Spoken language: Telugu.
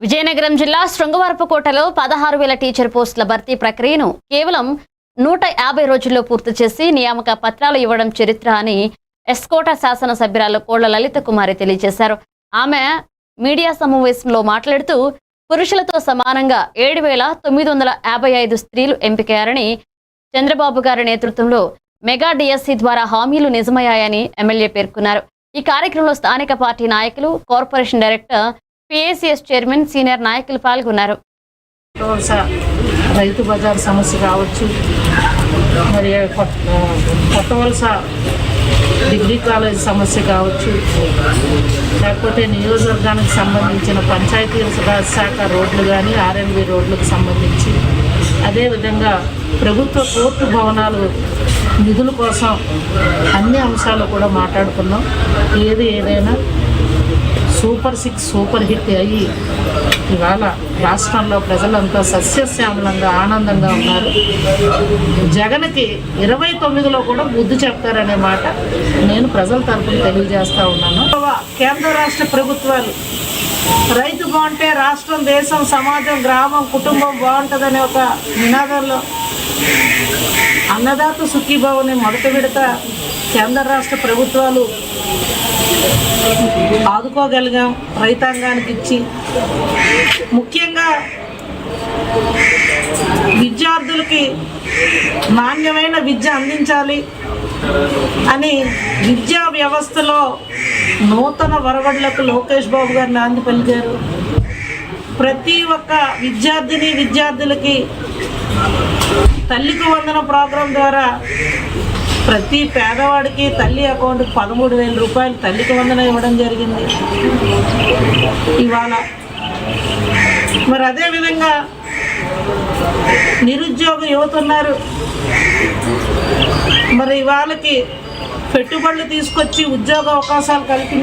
విజయనగరం జిల్లా శృంగవరపుకోటలో పదహారు వేల టీచర్ పోస్టుల భర్తీ ప్రక్రియను కేవలం నూట యాభై రోజుల్లో పూర్తి చేసి నియామక పత్రాలు ఇవ్వడం చరిత్ర అని ఎస్కోట శాసనసభ్యురాలు కోళ్ళ లలిత కుమారి తెలియజేశారు. ఆమె మీడియా సమావేశంలో మాట్లాడుతూ పురుషులతో సమానంగా ఏడు వేల తొమ్మిది వందల యాభై ఐదు స్త్రీలు ఎంపికయ్యారని చంద్రబాబు గారి నేతృత్వంలో మెగా డిఎస్సి ద్వారా హామీలు నిజమయ్యాయని ఎమ్మెల్యే పేర్కొన్నారు. ఈ కార్యక్రమంలో స్థానిక పార్టీ నాయకులు corporation director PACS chairman senior నాయకులు పాల్గొన్నారు. రైతు బజార్ సమస్య కావచ్చు మరి కొత్త వలస డిగ్రీ కాలేజ్ సమస్య కావచ్చు లేకపోతే నియోజకవర్గానికి సంబంధించిన పంచాయతీ రాజ్ శాఖ రోడ్లు కానీ ఆర్ఎన్బి రోడ్లకు సంబంధించి. అదేవిధంగా ప్రభుత్వ కోర్టు భవనాలు నిధుల కోసం అన్ని అంశాలు కూడా మాట్లాడుకున్నాం. ఏది ఏదైనా సూపర్ సిక్స్ సూపర్ హిట్ అయ్యి ఇవాళ రాష్ట్రంలో ప్రజలంతా సస్యశ్యామలంగా ఆనందంగా ఉన్నారు. జగన్కి ఇరవై తొమ్మిదిలో కూడా బుద్ధి చెప్తారనే మాట నేను ప్రజల తరఫున తెలియజేస్తా ఉన్నాను. కేంద్ర రాష్ట్ర ప్రభుత్వాలు రైతు బాగుంటే రాష్ట్రం దేశం సమాజం గ్రామం కుటుంబం బాగుంటుందనే ఒక నినాదంలో అన్నదాత సుఖీభావని మొదటి విడత కేంద్ర రాష్ట్ర ప్రభుత్వాలు ఆదుకోగలిగాం రైతాంగానికి ఇచ్చి. ముఖ్యంగా విద్యార్థులకి నాణ్యమైన విద్య అందించాలి అని విద్యా వ్యవస్థలో నూతన వరవడులకు లోకేష్ బాబు గారు నాంది పలికారు ప్రతి ఒక్క విద్యార్థిని విద్యార్థులకి తల్లికి వందన ప్రోగ్రాం ద్వారా ప్రతి పేదవాడికి తల్లి అకౌంట్కి పదమూడు వేల రూపాయలు తల్లికి వందన ఇవ్వడం జరిగింది. ఇవాళ మరి అదేవిధంగా నిరుద్యోగ యువత ఉన్నారు. మరి ఇవాళకి పెట్టుబడులు తీసుకొచ్చి ఉద్యోగ అవకాశాలు కల్పించి